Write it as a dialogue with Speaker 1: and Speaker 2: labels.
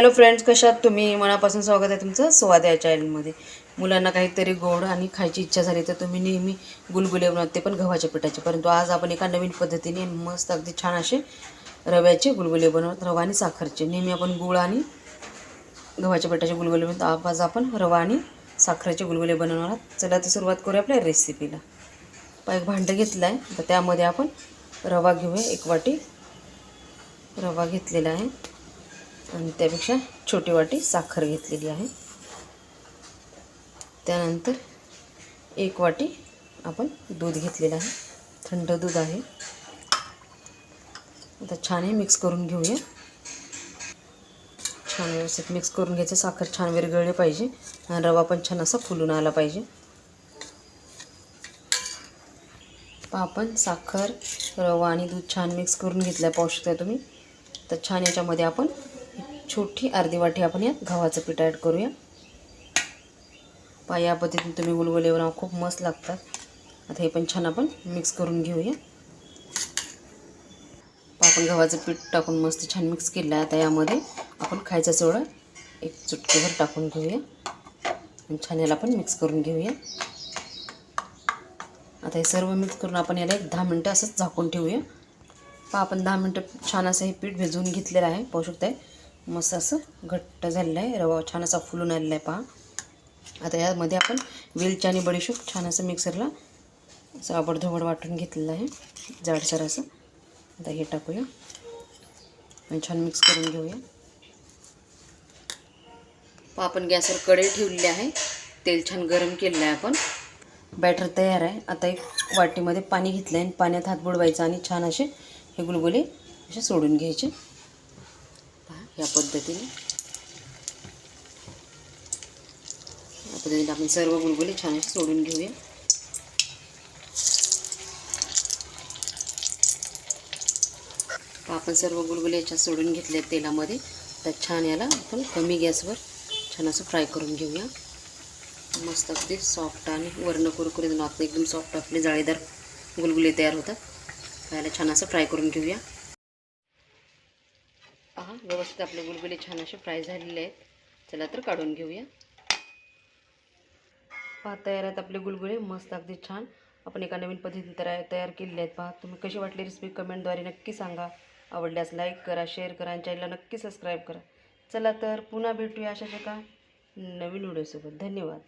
Speaker 1: Hello friends कशात तुम्ही? मनापासून स्वागत आहे तुमचं स्वाद या चॅनलमध्ये मुलांना काहीतरी गोड आणि खायची इच्छा झाली तर तुम्ही नेहमी गुलगुले बनवते पण गव्हाच्या पिठाचे. परंतु आज आपण एका नवीन पद्धतीने मस्त अगदी छान असे रव्याचे गुलगुले बनवत रवा आणि साखरचे. नेहमी आपण गुळ आणि गव्हाच्या पिठाचे गुलगुले बनवतो. आज आपण रवा आणि साखरेचे गुलगुले बनवणार आहोत. चला तर सुरुवात करूया आपल्या रेसिपीला एक भांडं घेतलं आहे तर त्यामध्ये आपण रवा घेऊया. एक वाटी रवा घेतलेला आहे. आणि त्यापेक्षा छोटी वाटी साखर घेतलेली आहे. त्यानंतर एक वाटी आपण दूध घेतलेलं आहे. थंड दूध आहे. आता छान हे मिक्स करून घेऊया. छान व्यवस्थित मिक्स करून घ्यायचं. साखर छान विरघळली पाहिजे. आणि रवा पण छान असा फुलून आला पाहिजे. पहा आपण साखर रवा आणि दूध छान मिक्स करून घेतलं आहे पाहू शकता तुम्ही. तर छान याच्यामध्ये आपण छोटी अर्धी वाटी आपण यात गव्हाचं पीठ ॲड करूया. पहा या पद्धतीने तुम्ही गुलगुलेवर खूप मस्त लागतात. आता हे पण छान आपण मिक्स करून घेऊया. पहा आपण गव्हाचं पीठ टाकून मस्त छान मिक्स केलं आहे. आता यामध्ये आपण खायचा सोडा एक चुटकीभर टाकून घेऊया. आणि छान याला आपण मिक्स करून घेऊया. आता हे सर्व मिक्स करून आपण याला एक दहा मिनटं असंच झाकून ठेवूया. पहा आपण दहा मिनटं छान असं हे पीठ भिजवून घेतलेलं आहे. पाहू शकताय मस्त असं घट्ट झालेलं आहे. रवा छान असा फुलून आलेला आहे पहा. आता यामध्ये आपण वेलची आणि बडीशोप छान असं मिक्सरला असं आबडधोबड वाटून घेतलेलं आहे. जाडसर असं. आता हे टाकूया. आणि छान मिक्स करून घेऊया. पहा आपण गॅसवर कढई ठेवलेली आहे. तेल छान गरम केलेलं आहे आपण. बॅटर तयार आहे. आता एक वाटीमध्ये पाणी घेतलं आहे आणि पाण्यात हात बुडवायचा आणि छान असे हे गुलगुले असे सोडून घ्यायचे. या पद्धतीने. या पद्धतीने आपण सर्व गुलगुले छान असे सोडून घेऊया. आपण सर्व गुलगुले याच्यात सोडून घेतले तेलामध्ये. तर छान याला आपण कमी गॅसवर छान असं फ्राय करून घेऊया. मस्त अगदी सॉफ्ट आणि वर्ण कुरकुरीत नात एकदम सॉफ्ट आपले जाळीदार गुलगुले तयार होतात. याला छान असं फ्राय करून घेऊया. पहा व्यवस्थित आपले गुलगुले छान असे फ्राय झालेले आहेत. चला तर काढून घेऊया. पहा तयार आहेत आपले गुलगुले मस्त अगदी छान. आपण एका नवीन पद्धतीने तयार तयार केलेले आहेत पहा. तुम्ही कशी वाटली रेसिपी कमेंटद्वारे नक्की सांगा. आवडल्यास लाईक करा शेअर करा आणि चॅनलला नक्की सबस्क्राईब करा. चला तर पुन्हा भेटूया अशाच एका नवीन व्हिडिओसोबत धन्यवाद.